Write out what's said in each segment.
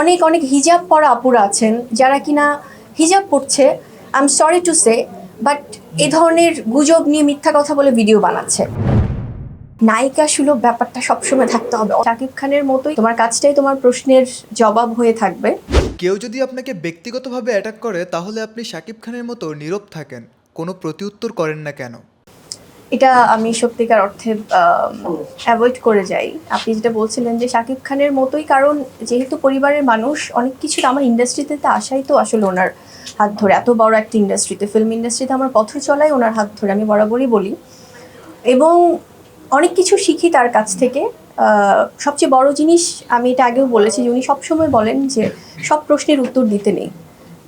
অনেক অনেক হিজাব পরা আপুরা আছেন যারা কিনা হিজাব পড়ছে I am sorry to say but এ ধরনের গুজব নিয়ে মিথ্যা কথা বলে ভিডিও বানাচ্ছে। নায়িকা সুলভ ব্যাপারটা সবসময় থাকতে হবে। শাকিব খানের মতোই তোমার কাজটাই তোমার প্রশ্নের জবাব হয়ে থাকবে। কেউ যদি আপনাকে ব্যক্তিগতভাবে অ্যাটাক করে, তাহলে আপনি শাকিব খানের মতো নীরব থাকেন। কোনো প্রতিউত্তর করেন না কেন? এটা আমি সত্যিকার অর্থে অ্যাভয়েড করে যাই। আপনি যেটা বলছিলেন যে শাকিব খানের মতোই, কারণ যেহেতু পরিবারের মানুষ, অনেক কিছু আমার ইন্ডাস্ট্রিতে তো আসাই তো আসলে ওনার হাত ধরে। এত বড় একটা ইন্ডাস্ট্রিতে ফিল্ম ইন্ডাস্ট্রিতে আমার পথ চলাই ওনার হাত ধরে, আমি বরাবরই বলি। এবং অনেক কিছু শিখি তার কাছ থেকে। সবচেয়ে বড় জিনিস আমি এটা আগেও বলেছি যে উনি সবসময় বলেন যে সব প্রশ্নের উত্তর দিতে নেই।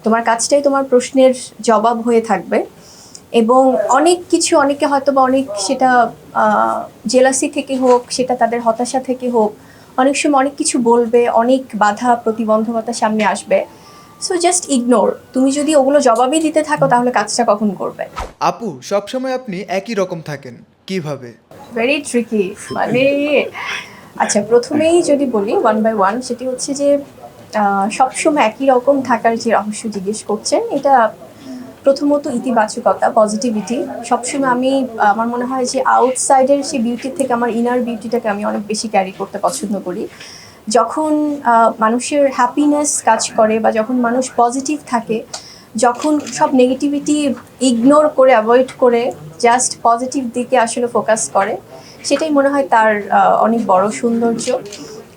তোমার কাজটাই তোমার প্রশ্নের জবাব হয়ে থাকবে। এবং অনেক কিছু অনেকে হয়তো বা অনেক সেটা জেলাসি থেকে হোক সেটা তাদের হতাশা থেকে হোক অনেক সময় অনেক কিছু বলবে অনেক বাধা প্রতিবন্ধকতা সামনে আসবে। সো জাস্ট ইগনোর তুমি যদি ওগুলো জবাবই দিতে থাকো তাহলে কাজটা কখন করবে? আপু সবসময় আপনি একই রকম থাকেন। কীভাবে? ভেরি ট্রিকি মানে আচ্ছা প্রথমেই যদি বলি ওয়ান বাই ওয়ান সেটি হচ্ছে যে সবসময় একই রকম থাকার যে রহস্য জিজ্ঞেস করছেন এটা প্রথমত ইতিবাচকতা পজিটিভিটি সবসময় আমি, আমার মনে হয় যে আউটসাইডের সেই বিউটির থেকে আমার ইনার বিউটিটাকে আমি অনেক বেশি ক্যারি করতে পছন্দ করি। যখন মানুষের হ্যাপিনেস কাজ করে বা যখন মানুষ পজিটিভ থাকে, যখন সব নেগেটিভিটি ইগনোর করে অ্যাভয়েড করে জাস্ট পজিটিভ দিকে আসলে ফোকাস করে, সেটাই মনে হয় তার অনেক বড় সৌন্দর্য।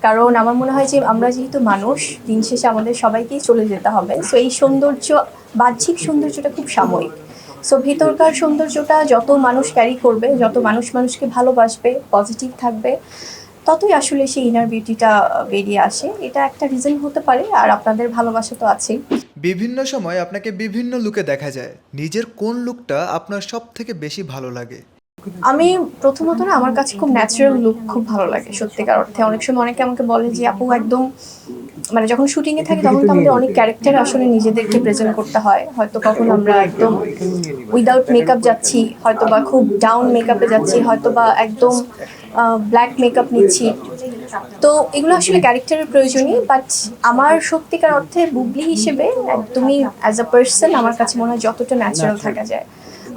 কারণ আমার মনে হয় যে আমরা যেহেতু মানুষ, দিন শেষে আমাদের সবাইকেই চলে যেতে হবে। সো এই সৌন্দর্য, বাহ্যিক সৌন্দর্যটা খুব সাময়িক। সো ভেতরকার সৌন্দর্যটা যত মানুষ ক্যারি করবে, যত মানুষ মানুষকে ভালোবাসবে পজিটিভ থাকবে, ততই আসলে সেই ইনার বিউটিটা বেরিয়ে আসে। এটা একটা রিজন হতে পারে, আর আপনাদের ভালোবাসা তো আছেই। বিভিন্ন সময় আপনাকে বিভিন্ন লুকে দেখা যায়। নিজের কোন লুকটা আপনার সব থেকে বেশি ভালো লাগে? আমি প্রথমত না, আমার কাছে খুব ন্যাচারাল লুক খুব ভালো লাগে, সত্যিকার অর্থে। অনেক সময় অনেকে আমাকে বলে যে, আপু, একদম মানে যখন শুটিংয়ে থাকি, তখন তো আমাদের অনেক ক্যারেক্টার আসলে নিজেদেরকে প্রেজেন্ট করতে হয়। হয়তো কখন আমরা একদম উইদাউট মেকআপ যাচ্ছি হয়তো বা খুব ডাউন মেকআপে যাচ্ছি হয়তো বা একদম ব্ল্যাক মেকআপ নিচ্ছি। তো এগুলো আসলে ক্যারেক্টারের প্রয়োজনই বাট আমার সত্যিকার অর্থে বুবলি হিসেবে একদমই অ্যাজ আ পার্সন আমার কাছে মনে হয় যতটা ন্যাচারাল থাকা যায়।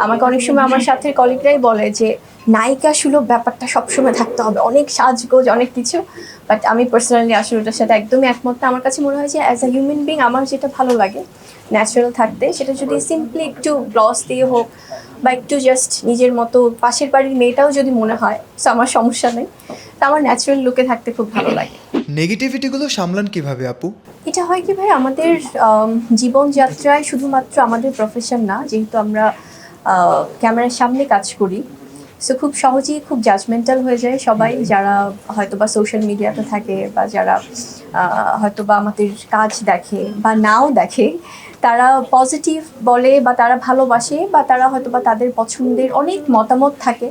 আমাকে অনেক সময় আমার সাথে কলিগরাই বলে যে নায়িকা সুলভ ব্যাপারটা সবসময় থাকতে হবে। অনেক সাজগোজ অনেক কিছু। বাট আমি পার্সোনালি আসলে ওটার সাথে একদমই একমত। আমার কাছে মনে হয় যে অ্যাজ আ হিউম্যান বিং আমার যেটা ভালো লাগে ন্যাচারাল থাকতে সেটা যদি সিম্পলি একটু গ্লস দিয়ে হোক বা একটু জাস্ট নিজের মতো পাশের বাড়ির মেয়েটাও যদি মনে হয় তো আমার সমস্যা নেই। তা আমার ন্যাচারাল লুকে থাকতে খুব ভালো লাগে। নেগেটিভিটিগুলো সামলান কীভাবে আপু? এটা হয় কি ভাই আমাদের জীবনযাত্রায় শুধুমাত্র আমাদের প্রফেশন না যেহেতু আমরা ক্যামেরার সামনে কাজ করি। সো খুব সহজেই খুব জাজমেন্টাল হয়ে যায় সবাই। যারা হয়তো বা সোশ্যাল মিডিয়াতে থাকে বা যারা হয়তো বা আমাদের কাজ দেখে বা নাও দেখে তারা পজিটিভ বলে বা তারা ভালোবাসে বা তারা হয়তো বা তাদের পছন্দের অনেক মতামত থাকে।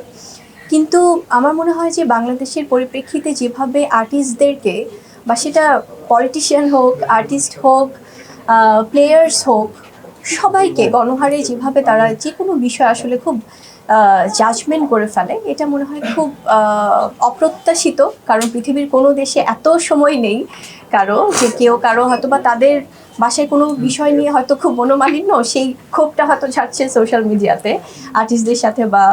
কিন্তু আমার মনে হয় যে বাংলাদেশের পরিপ্রেক্ষিতে যেভাবে আর্টিস্টদেরকে বা সেটা পলিটিশিয়ান হোক আর্টিস্ট হোক প্লেয়ার্স হোক সবাইকে গণহারে যেভাবে তারা যে কোনো বিষয় আসলে খুব জাজমেন্ট করে ফেলে এটা মনে হয় খুব অপ্রত্যাশিত। কারণ পৃথিবীর কোনো দেশে এত সময় নেই কারও, যে কেউ কারও হয়তো বা তাদের বাসায় কোনো বিষয় নিয়ে হয়তো খুব মনোমালিন্য, সেই ক্ষোভটা হয়তো ছাড়ছে সোশ্যাল মিডিয়াতে আর্টিস্টদের সাথে বা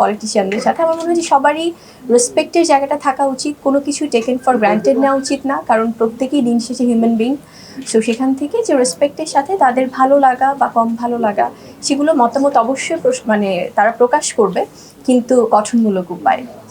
পলিটিশিয়ানদের সাথে। আমার মনে হয় যে সবারই রেসপেক্টের জায়গাটা থাকা উচিত, কোনো কিছু টেকেন ফর গ্রান্টেড নেওয়া উচিত না, কারণ প্রত্যেকেই দিন শেষে হিউম্যান বিং সো সেখান থেকে যে রেসপেক্টের সাথে তাদের ভালো লাগা বা কম ভালো লাগা, সেগুলো মতামত অবশ্যই মানে তারা প্রকাশ করবে, কিন্তু গঠনমূলক উপায়।